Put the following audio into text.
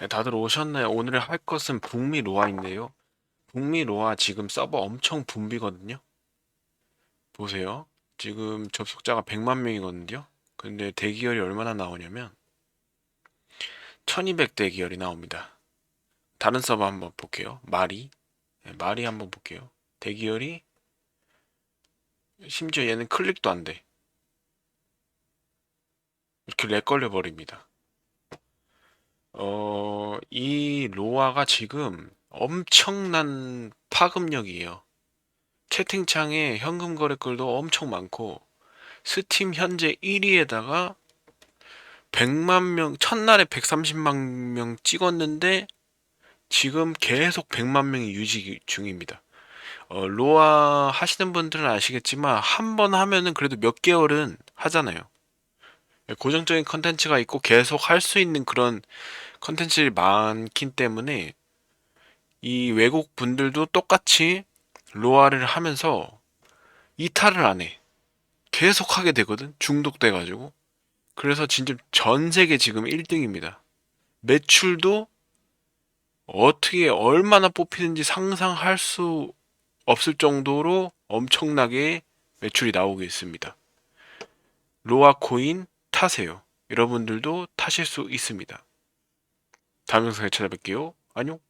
네, 다들 오셨나요? 오늘 할 것은 북미 로아인데요. 북미 로아 지금 서버 엄청 붐비거든요. 보세요. 지금 접속자가 100만 명이거든요. 근데 대기열이 얼마나 나오냐면 1200 대기열이 나옵니다. 다른 서버 한번 볼게요. 마리. 네, 마리 한번 볼게요. 대기열이 심지어 얘는 클릭도 안 돼. 이렇게 렉 걸려 버립니다. 어, 이 로아가 지금 엄청난 파급력이에요. 채팅창에 현금 거래글도 엄청 많고, 스팀 현재 1위에다가 100만 명, 첫날에 130만 명 찍었는데, 지금 계속 100만 명이 유지 중입니다. 어, 로아 하시는 분들은 아시겠지만, 한 번 하면은 그래도 몇 개월은 하잖아요. 고정적인 컨텐츠가 있고 계속 할 수 있는 그런 컨텐츠들이 많기 때문에 이 외국 분들도 똑같이 로아를 하면서 이탈을 안 해. 계속 하게 되거든. 중독돼 가지고. 그래서 진짜 전 세계 지금 1등입니다. 매출도 어떻게 얼마나 뽑히는지 상상할 수 없을 정도로 엄청나게 매출이 나오고 있습니다. 로아 코인 타세요. 여러분들도 타실 수 있습니다. 다음 영상에 찾아뵐게요. 안녕.